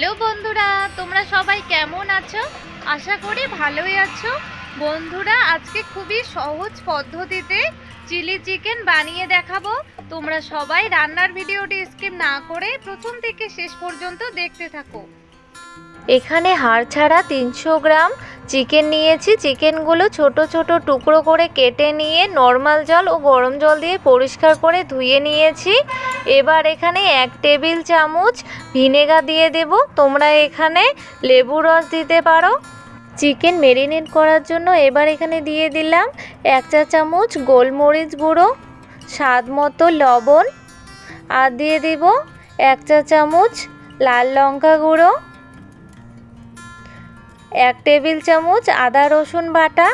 Hello বন্ধুরা, তোমরা সবাই কেমন আছো? আশা করি ভালোই আছো। বন্ধুরা, আজকে খুবই সহজ পদ্ধতিতে চিলি চিকেন বানিয়ে দেখাবো। তোমরা সবাই রান্নার ভিডিওটি স্কিপ না করে প্রথম থেকে শেষ পর্যন্ত দেখতে থাকো। এখানে হাড় ছাড়া তিনশো গ্রাম চিকেন নিয়েছি। চিকেনগুলো ছোট ছোট টুকরো করে কেটে নিয়ে নর্মাল জল ও গরম জল দিয়ে পরিষ্কার করে ধুয়ে নিয়েছি। এবার এখানে এক টেবিল চামচ ভিনেগার দিয়ে দেব। তোমরা এখানে লেবু রস দিতে পারো। চিকেন মেরিনেট করার জন্য এবার এখানে দিয়ে দিলাম এক চা চামচ গোলমরিচ গুঁড়ো, স্বাদ মতো লবণ। আর দিয়ে দেব এক চা চামচ লাল লঙ্কা গুঁড়ো। এক টেবিল চামচ আদা রসুন বাটা।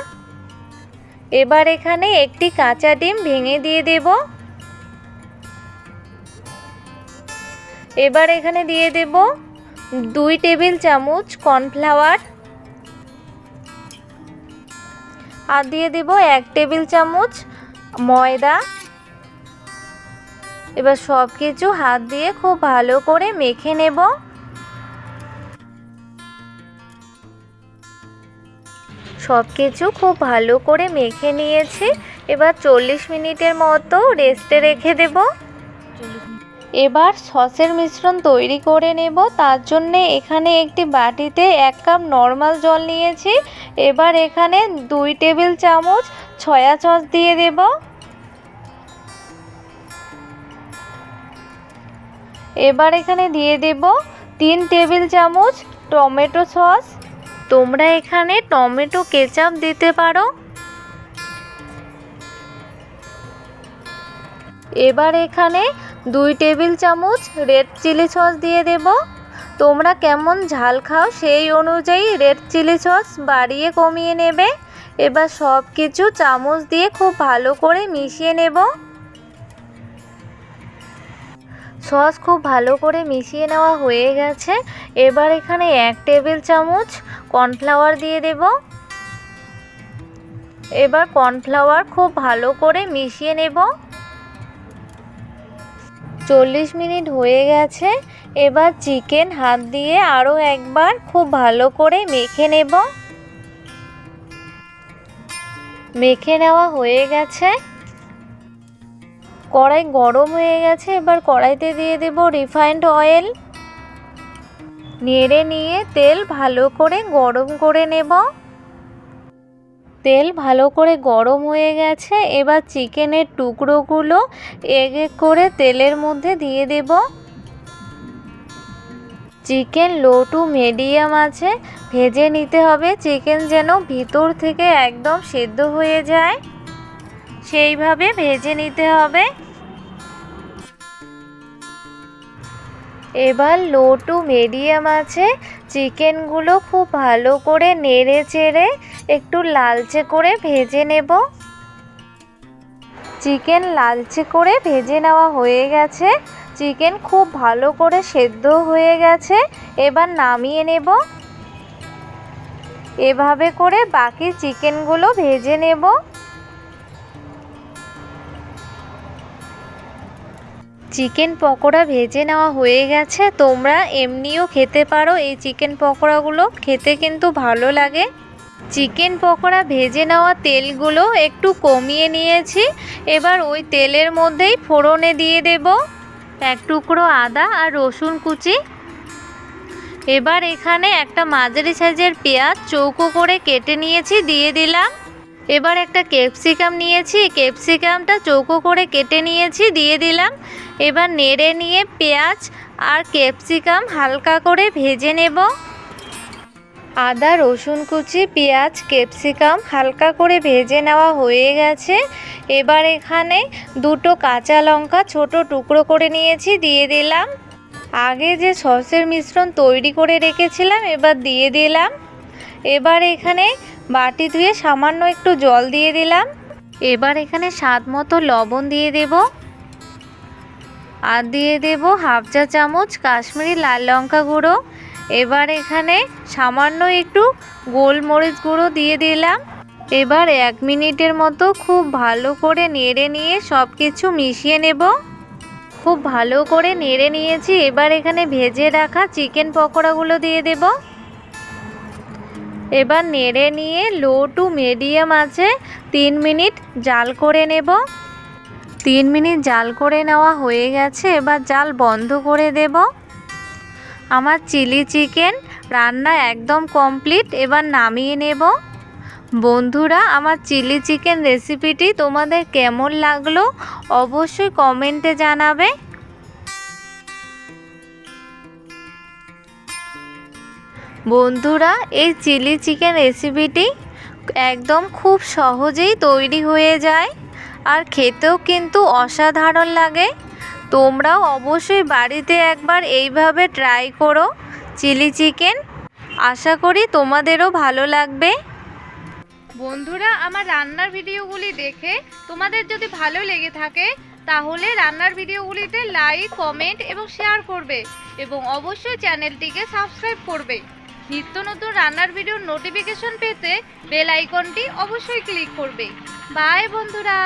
এবার এখানে একটি কাঁচা ডিম ভেঙে দিয়ে দেব। এবার এখানে দিয়ে দেব দুই টেবিল চামচ কর্নফ্লাওয়ার। আর দিয়ে দেব এক টেবিল চামচ ময়দা। এবার সব কিছু হাত দিয়ে খুব ভালো করে মেখে নেব। সব কিছু খুব ভালো করে মেখে নিয়েছি। এবার চল্লিশ মিনিটের মতো রেস্টে রেখে দেব। এবার সসের মিশ্রণ তৈরি করে নেব। তার জন্যে এখানে একটি বাটিতে এক কাপ নর্মাল জল নিয়েছি। এবার এখানে দুই টেবিল চামচ ছয়া সস দিয়ে দেব। এবার এখানে দিয়ে দেব তিন টেবিল চামচ টমেটো সস। তোমরা এখানে টমেটো কেচাপ দিতে পারো। এবার এখানে দুই টেবিল চামচ রেড চিলি সস দিয়ে দেব। তোমরা কেমন ঝাল খাও সেই অনুযায়ী রেড চিলি সস বাড়িয়ে কমিয়ে নেবে। এবার সব কিছু চামচ দিয়ে খুব ভালো করে মিশিয়ে নেব। সস খুব ভালো করে মিশিয়ে নেওয়া হয়ে গেছে। এবার এখানে এক টেবিল চামচ কর্নফ্লাওয়ার দিয়ে দেব। এবার কর্নফ্লাওয়ার খুব ভালো করে মিশিয়ে নেব। চল্লিশ মিনিট হয়ে গেছে। এবার চিকেন হাত দিয়ে আরও একবার খুব ভালো করে মেখে নেব। মেখে নেওয়া হয়ে গেছে। কড়াই গরম হয়ে গেছে, এবার কড়াইতে দিয়ে দেব রিফাইন্ড অয়েল নেড়ে নিয়ে তেল ভালো করে গরম করে নেব। তেল ভালো করে গরম হয়ে গেছে, এবার চিকেনের টুকরোগুলো এক এক করে তেলের মধ্যে দিয়ে দেব। চিকেন লো টু মিডিয়াম আছে, ভেজে নিতে হবে, চিকেন যেন ভিতর থেকে একদম সেদ্ধ হয়ে যায়। সেইভাবে ভেজে নিতে হবে। এবার লো টু মিডিয়াম আছে। চিকেনগুলো খুব ভালো করে নেড়ে চেড়ে একটু লালচে করে ভেজে নেব। চিকেন লালচে করে ভেজে নেওয়া হয়ে গেছে। চিকেন খুব ভালো করে সেদ্ধ হয়ে গেছে। এবার নামিয়ে নেব। এভাবে করে বাকি চিকেনগুলো ভেজে নেব। চিকেন পকোড়া ভেজে নেওয়া হয়ে গেছে। তোমরা এমনিও খেতে পারো এই চিকেন পকোড়াগুলো। খেতে কিন্তু ভালো লাগে। চিকেন পকোড়া ভেজে নেওয়া তেলগুলো একটু কমিয়ে নিয়েছি। এবার ওই তেলের মধ্যেই ফোড়নে দিয়ে দেব এক টুকরো আদা আর রসুন কুচি। এবার এখানে একটা মাঝারি সাইজের পেঁয়াজ চৌকো করে কেটে নিয়েছি, দিয়ে দিলাম। এবার একটা ক্যাপসিকাম নিয়েছি, ক্যাপসিকামটা চৌকো করে কেটে নিয়েছি, দিয়ে দিলাম। এবার নেড়ে নিয়ে পেঁয়াজ আর ক্যাপসিকাম হালকা করে ভেজে নেব। আদা, রসুন কুচি, পেঁয়াজ, ক্যাপসিকাম হালকা করে ভেজে নেওয়া হয়ে গেছে। এবার এখানে দুটো কাঁচা লঙ্কা ছোট টুকরো করে নিয়েছি, দিয়ে দিলাম। আগে যে সসের মিশ্রণ তৈরি করে রেখেছিলাম, এবার দিয়ে দিলাম। এবার এখানে বাটি ধুয়ে সামান্য একটু জল দিয়ে দিলাম। এবার এখানে স্বাদ মতো লবণ দিয়ে দেব। আর দিয়ে দেব হাফ চা চামচ কাশ্মীরি লাল লঙ্কা গুঁড়ো। এবার এখানে সামান্য একটু গোলমরিচ গুঁড়ো দিয়ে দিলাম। এবার এক মিনিটের মতো খুব ভালো করে নেড়ে নিয়ে সব কিছু মিশিয়ে নেব। খুব ভালো করে নেড়ে নিয়েছি, এবার এখানে ভেজে রাখা চিকেন পকোড়াগুলো দিয়ে দেব। এবার নেড়ে নিয়ে লো টু মিডিয়াম আছে তিন মিনিট জাল করে নেব। তিন মিনিট জাল করে নেওয়া হয়ে গেছে, এবার জাল বন্ধ করে দেব। আমার চিলি চিকেন রান্না একদম কমপ্লিট, এবার নামিয়ে নেব। বন্ধুরা, আমার চিলি চিকেন রেসিপিটি তোমাদের কেমন লাগল অবশ্যই কমেন্টে জানাবে। বন্ধুরা, এই চিলি চিকেন রেসিপিটি একদম খুব সহজেই তৈরি হয়ে যায়। আর খেতেও কিন্তু অসাধারণ লাগে। তোমরাও অবশ্যই বাড়িতে একবার এইভাবে ট্রাই করো চিলি চিকেন। আশা করি তোমাদেরও ভালো লাগবে। বন্ধুরা, আমার রান্নার ভিডিওগুলি দেখে তোমাদের যদি ভালো লেগে থাকে, তাহলে রান্নার ভিডিওগুলিতে লাইক কমেন্ট এবং শেয়ার করবে এবং অবশ্যই চ্যানেলটিকে সাবস্ক্রাইব করবে। নিত্য নতুন রান্নার ভিডিওর নোটিফিকেশন পেতে বেল আইকনটি অবশ্যই ক্লিক করবে। বাই বন্ধুরা।